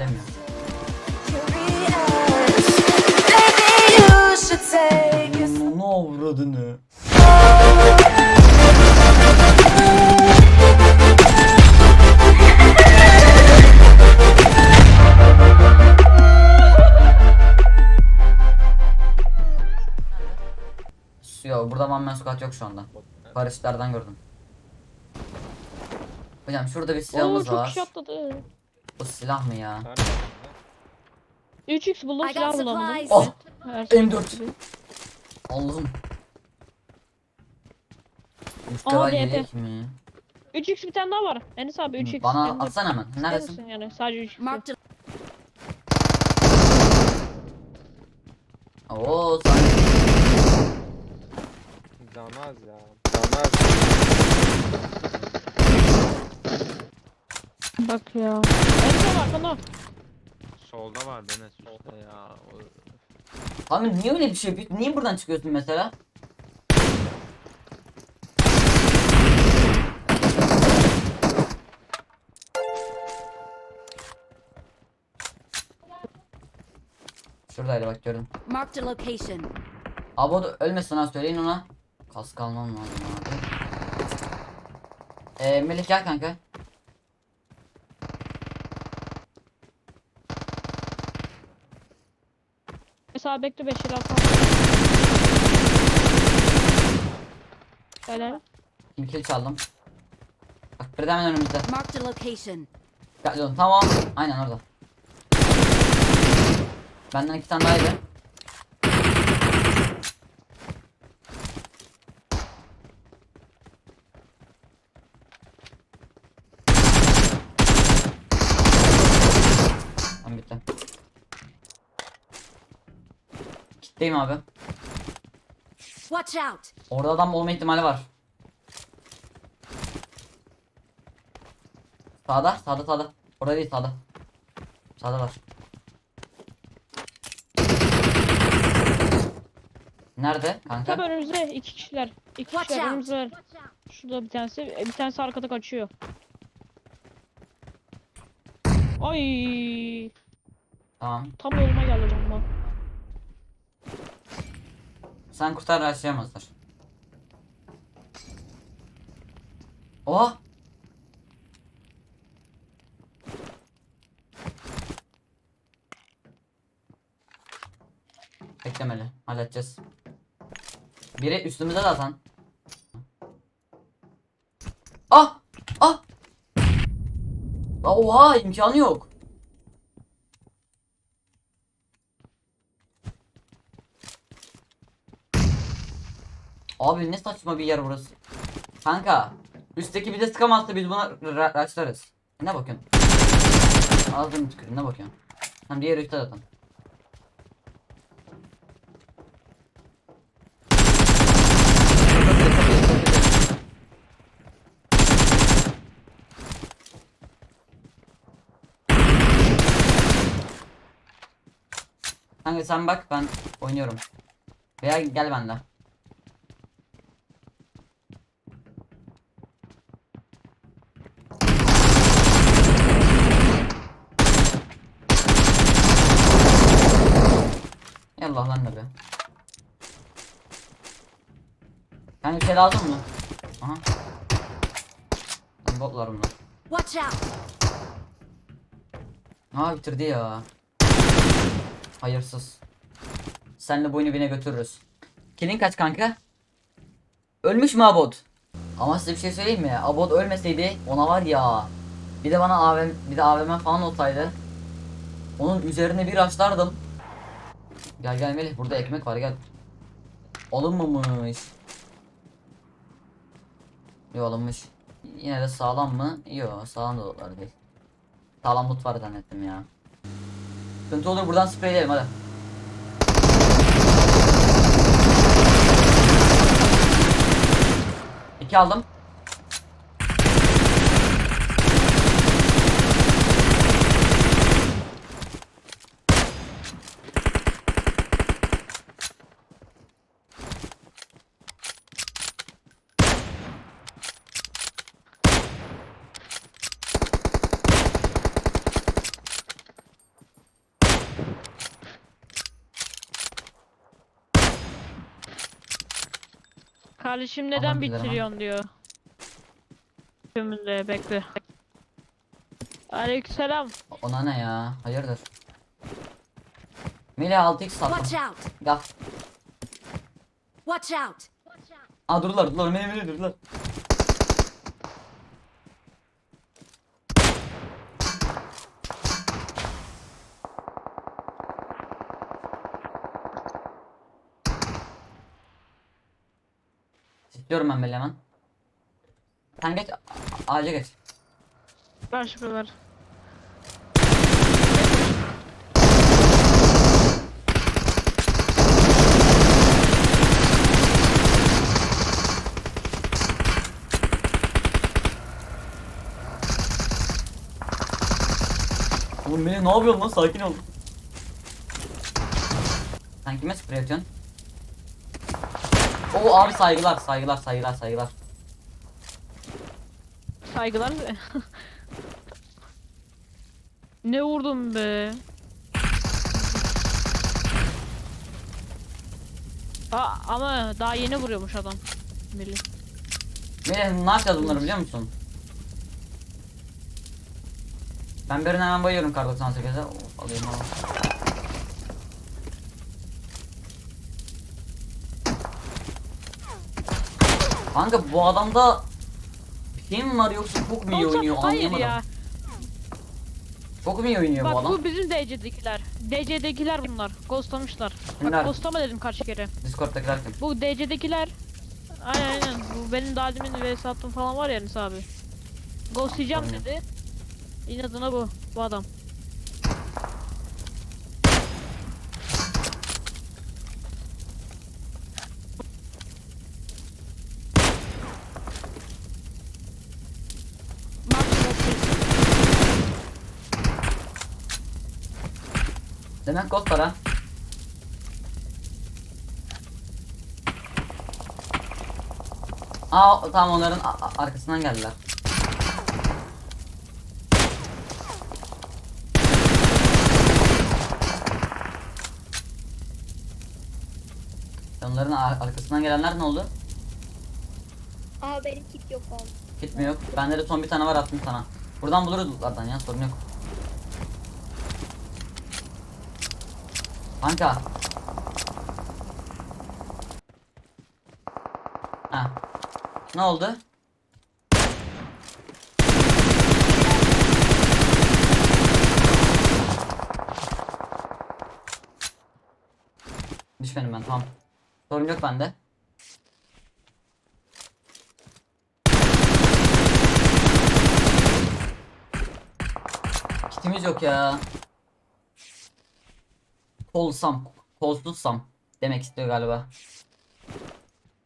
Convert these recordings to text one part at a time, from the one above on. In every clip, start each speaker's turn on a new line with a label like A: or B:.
A: istemiyor.
B: Maybe you should take it
A: Ne avradını? Yok burada man squad yok şu anda. Barışlardan gördüm. Hocam şurada bir
C: Oo
A: silahımız
C: çok
A: var.
C: kişi atladı.
A: Bu silah mı ya?
D: Nerede?
C: 3x buldum
B: I
C: silah
B: got
C: bulamadım.
B: supplies.
A: Oh!
C: Her şey
A: M4.
C: gibi.
A: Allah'ım. Üst
C: Aa,
A: yelek mi?
C: 3x bir tane daha var. Enes abi 3x.
A: Bana
C: M4.
A: atsana hemen. Neredesin?
C: Yani sadece 3x.
B: Marked a
A: Oo sen
D: Damaz ya. Damaz.
C: Bak ya. Enes abi arkanda.
D: Solda var Deniz usta ya. O-
A: Abi niye öyle bir şey yapıyorsun? Niye buradan çıkıyorsun mesela? Şuradaydı bak gördüm.
B: marked a location.
A: Abi o da ölmesin ha söyleyin ona. Kask almam lazım abi. Ee, Melih gel kanka.
C: Abi bekle 5 lira al. Helal.
A: Kim kill çaldım. Bak bir de hemen önümüzde.
B: Marked a location.
A: Dikkatli olun tamam. Aynen orada. Benden iki tane daha yedi. Tamam bitti. Kitleyim abi.
B: Watch out.
A: Orada adam olma ihtimali var. Sağda, sağda, sağda. Orada değil, sağda. Sağda var. Nerede kanka?
C: Tabi önümüzde iki kişiler. İki
B: Watch
C: kişiler
B: out.
C: önümüzde var. Şurada bir tanesi. Bir tanesi arkada kaçıyor. Ay
A: Tamam.
C: tam yoluma geldi bomba.
A: Sen kurtar başlayamazlar. Oha! Beklemeli. Halledeceğiz. Biri üstümüze zaten. Ah! Ah! Oha imkanı yok. Abi ne saçma bir yer burası. Kanka. Üstteki bir de sıkamazsa biz buna ra- raşlarız. Ne bakıyorsun? Ağzını tükürün ne bakıyorsun? Hem diğer üstte zaten. Kanka sen bak ben oynuyorum. Veya gel bende. Yallah lan be. Yani bir şey lazım mı? Aha. Lan botlar bunlar.
B: Watch out.
A: Aa bitirdi ya. Hayırsız. Senle bu oyunu bine götürürüz. Kilin kaç kanka? Ölmüş mü Abod? Ama size bir şey söyleyeyim mi? Abod ölmeseydi ona var ya. Bir de bana AVM, bir de AVM falan olsaydı. Onun üzerine bir açlardım. Gel gel Melih burada ekmek var gel. Alınmamış. Yok alınmış. Yine de sağlam mı? Yok sağlam da olur değil. Sağlam loot var zannettim ya. Sıkıntı olur buradan spreyleyelim hadi. İki aldım.
C: Kardeşim neden
A: Aman
C: bitiriyorsun diyor. Tümünde bekle. Aleykümselam.
A: Ona ne ya? Hayırdır? Melih 6x
B: Watch
A: sattım.
B: out!
A: Gel.
B: Watch out!
A: Aa durdular durdular Melih Melih durdular. İstiyorum ben Melih hemen. Sen geç. Ağaca geç.
C: Ver ver.
A: Oğlum Melih ne yapıyorsun lan? Sakin ol. Sen kime sprey atıyorsun? Oo abi saygılar saygılar saygılar saygılar.
C: Saygılar be. ne vurdum be. Aa, ama daha yeni vuruyormuş adam. Milli.
A: Melih ne yapacağız bunları biliyor musun? Ben birine hemen bayıyorum kar 98'e. Of, alayım ama. Kanka bu adamda bir şey mi var yoksa çok mu iyi oynuyor
C: Hayır
A: anlayamadım.
C: ya.
A: Çok mu iyi oynuyor bu
C: Bak
A: adam?
C: bu bizim DC'dekiler. DC'dekiler bunlar. Ghostlamışlar.
A: Kimler?
C: Bak ghostlama dedim kaç kere.
A: Discord'da girerken.
C: Bu DC'dekiler. Aynen aynen. Bu benim daha demin vs attığım falan var ya Enis abi. Ghostlayacağım dedi. İnadına bu. Bu adam.
A: Ghost var ha. Aa tamam onların arkasından geldiler. Onların ar- arkasından gelenler ne oldu?
E: Aa benim kit yok oğlum.
A: Gitmiyor. Bende de son bir tane var attım sana. Buradan buluruz lootlardan ya sorun yok. Kanka. Ha. Ne oldu? Düşmedim ben tamam. Sorun yok bende. Kitimiz yok ya. Kolsam, kolsuzsam demek istiyor galiba.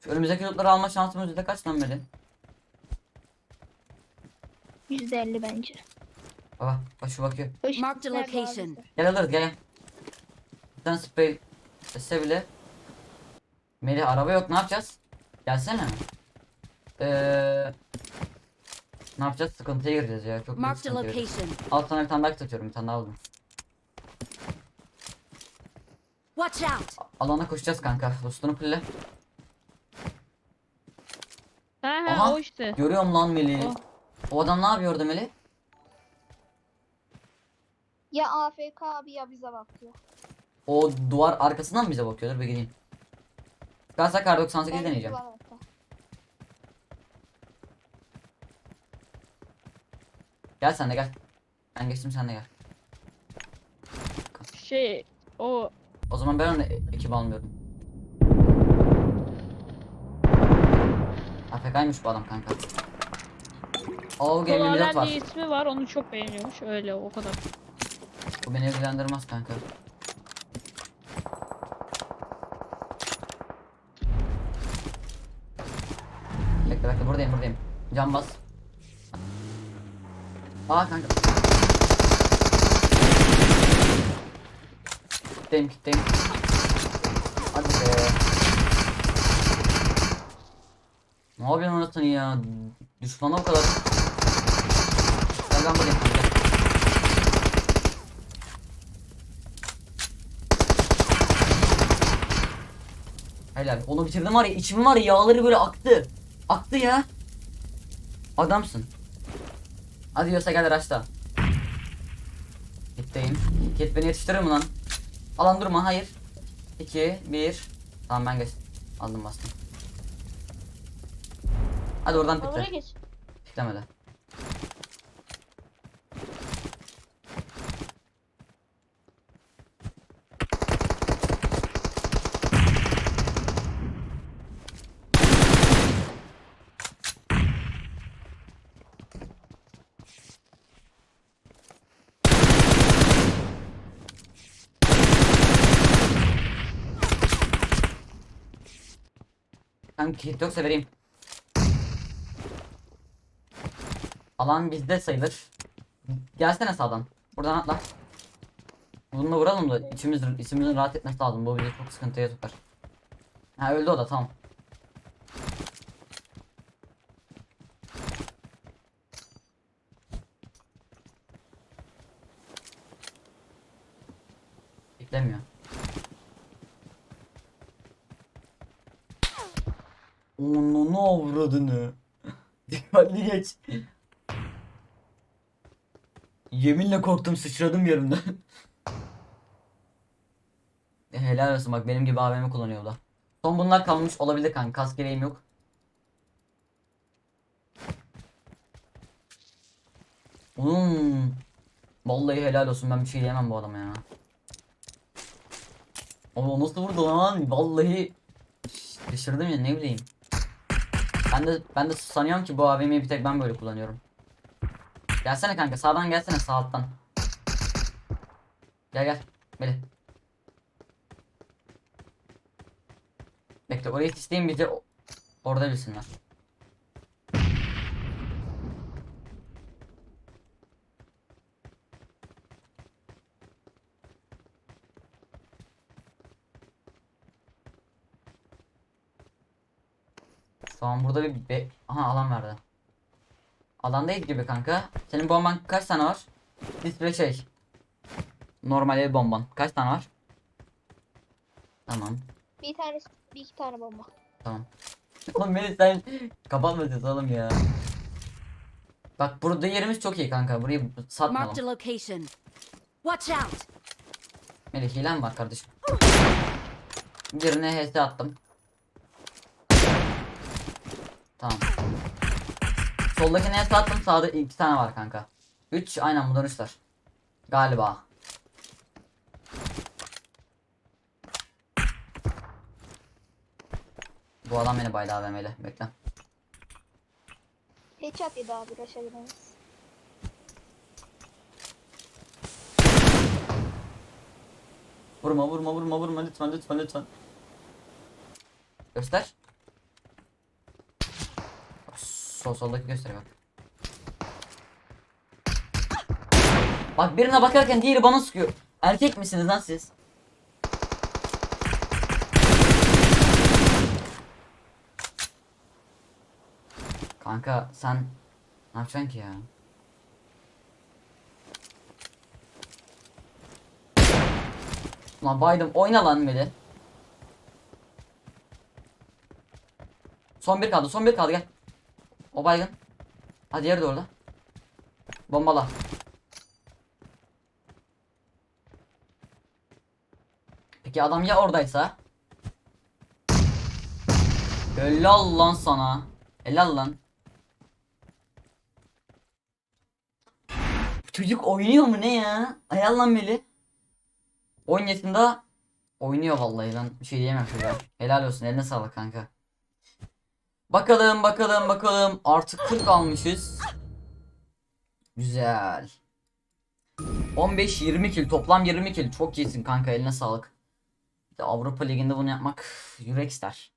A: Şu önümüzdeki lootları alma şansımız yüzde kaç lan böyle?
E: %50 bence.
A: Baba, bak şu bakıyor.
B: Mark the location.
A: Gel alırız gel. Bir tane sprey etse bile. Melih araba yok ne yapacağız? Gelsene. Eee... Ne yapacağız? Sıkıntıya gireceğiz ya. Çok büyük
B: Mark the
A: gireceğiz.
B: location.
A: Alt tane bir tane daha tutuyorum. Bir tane daha aldım.
B: Watch out!
A: Alana koşacağız kanka. Dostunu pille.
C: He he
A: Aha.
C: o işte.
A: Görüyorum lan Melih.
C: Oh.
A: O adam ne yapıyor orada Melih?
E: Ya AFK abi ya bize bakıyor.
A: O duvar arkasından mı bize bakıyordur bir gideyim. Çıkarsa kar 98
E: Ben
A: deneyeceğim.
E: duvar orta.
A: Gel sen de gel. Ben geçtim sen de gel.
C: Şey o
A: O zaman ben onu ekip almıyorum. AFK'ymış bu adam kanka. O Game 24
C: Kolalen
A: var.
C: diye ismi var onu çok beğeniyormuş öyle o kadar.
A: Bu beni ilgilendirmez kanka. Bekle bekle buradayım buradayım. Can bas. Aa kanka. Kitleyim kitleyim. Hadi be. Ne yapıyorsun anasını ya? Düşmana bu kadar. Gel buradayım. Gel. Helal. Onu bitirdim var ya içimin var ya yağları böyle aktı. Aktı ya. Adamsın. Hadi yiyorsa gel raşta. Gitteyim. Kit beni yetiştirir mi lan? Alan durma hayır. 2 1 Tamam ben geç. Aldım bastım. Hadi oradan
E: Oraya
A: pikle.
E: geç.
A: Piklemedi. Kanka kit yoksa vereyim. Alan bizde sayılır. Gelsene sağdan. Buradan atla. Bununla vuralım da içimiz, içimizin rahat etmesi lazım. Bu bizi çok sıkıntıya sokar. Ha öldü o da tamam. Beklemiyor. Onun avradını. Dikkatli geç. Yeminle korktum sıçradım yerimden. Helal olsun bak benim gibi AVM kullanıyor da. Son bunlar kalmış olabilir kanka kask gereğim yok. Hmm. Vallahi helal olsun ben bir şey diyemem bu adama ya. Ama nasıl vurdu lan? Vallahi şaşırdım ya ne bileyim. Ben de ben de sanıyorum ki bu AVM'yi bir tek ben böyle kullanıyorum. Gelsene kanka sağdan gelsene sağ alttan. Gel gel. Melih. Bekle orayı isteyeyim bizi orada bilsinler. Şu an burada bir be Aha alan verdi. Alan değil gibi kanka. Senin bomban kaç tane var? Display şey. Normal ev bomban. Kaç tane var? Tamam.
E: Bir tane, bir iki tane bomba.
A: Tamam. Oğlum beni sen kapatmadın oğlum ya. Bak burada yerimiz çok iyi kanka. Burayı
B: Marked a
A: satmayalım.
B: location. Watch out!
A: Melih hilen var kardeşim. Birine HS attım. Tamam. Soldakine HS attım. Sağda iki tane var kanka. Üç aynen bunlar üçler. Galiba. Bu adam beni baydı AVM'yle. Bekle.
E: Headshot yedi abi Raş'a giremez.
A: Vurma vurma vurma vurma lütfen lütfen lütfen. Göster. Sol soldaki göster bak. Bak birine bakarken diğeri bana sıkıyor. Erkek misiniz lan siz? Kanka sen ne yapacaksın ki ya? Lan baydım oyna lan Meli. Son bir kaldı son bir kaldı gel. O baygın. Hadi diğeri de orada. Bombala. Peki adam ya oradaysa? Helal lan sana. Helal lan. Çocuk oynuyor mu ne ya? Helal lan Meli. 10 yaşında oynuyor vallahi ben bir şey diyemem şurada. Helal olsun eline sağlık kanka. Bakalım bakalım bakalım artık 40 almışız. Güzel. 15-20 kill toplam 20 kill çok iyisin kanka eline sağlık. Bir de Avrupa Ligi'nde bunu yapmak yürek ister.